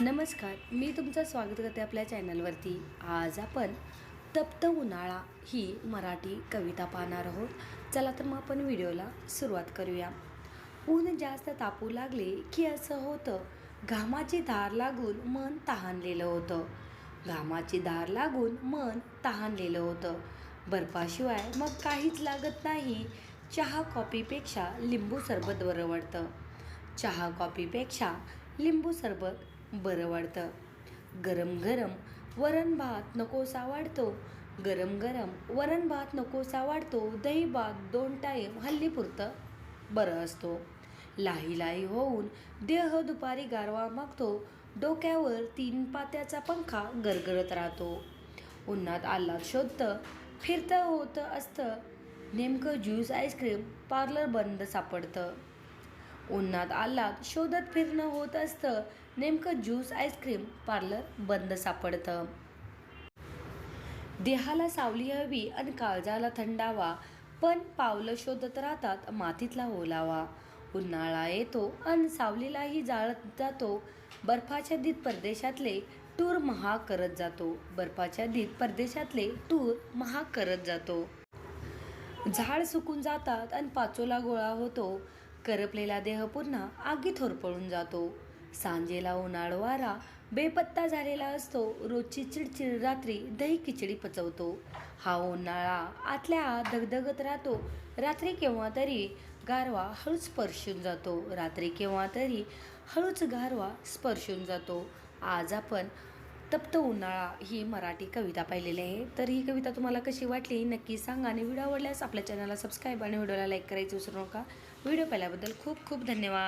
नमस्कार मी तुमचं स्वागत करते आपल्या चॅनलवरती. आज आपण तप्त उन्हाळा ही मराठी कविता पाहणार आहोत. चला तर मग आपण व्हिडिओला सुरुवात करूया. ऊन जास्त तापू लागले की असं होतं घामाची धार लागून मन तहानलेलं होतं. घामाची धार लागून मन तहानलेलं होतं. बर्फाशिवाय मग काहीच लागत नाही. चहा कॉपीपेक्षा लिंबू सरबत बरं वाटतं. चहा कॉपीपेक्षा लिंबू सरबत बरं वाटतं गरम गरम वरण भात नकोसा वाढतो. गरम गरम वरण भात नकोसा वाढतो. दही भात दोन टाईम हल्लीपुरतं बरं असतो. लाही लाही होऊन देह दुपारी गारवा मागतो. डोक्यावर तीन पात्याचा पंखा गरगरत राहतो. उन्हात आल्हाद शोधतं. फिरतं होतं असतं. नेमकं ज्यूस आईस्क्रीम पार्लर बंद सापडतं. उन्हात आल्हाद शोधत फिरणं होत असतं. नेमकं ज्यूस आईस्क्रीम पार्लर बंद सापडतं. देहाला सावली हवी आणि काळजाला थंडावा पण पावलं शोधत राहतात मातीतला ओलावा. उन्हाळा येतो आणि सावलीलाही जाळत जातो. बर्फाच्या दीत परदेशातले टूर महाग करत जातो. बर्फाच्या दीत परदेशातले टूर महाग करत जातो. झाड सुकून जातात आणि पाचोला गोळा होतो. करपलेला देह पुन्हा आगीत होरपळून जातो. सांजेला उन्हाळ वारा बेपत्ता झालेला असतो. रोजची चिडचिड रात्री दही खिचडी पचवतो. हा उन्हाळा आतल्या आत धगधगत राहतो. रात्री केव्हा तरी गारवा हळूच स्पर्शून जातो. रात्री केव्हा तरी हळूच गारवा स्पर्शून जातो. आज आपण तप्त उन्हाळा ही मराठी कविता पाहिलेली आहे. तर ही कविता तुम्हाला कशी वाटली नक्की सांगा आणि व्हिडिओ आवडल्यास आपल्या चॅनलला सबस्क्राईब आणि व्हिडिओला लाईक करायचं विसरू नका. व्हिडिओ पाहिल्याबद्दल खूप खूप धन्यवाद.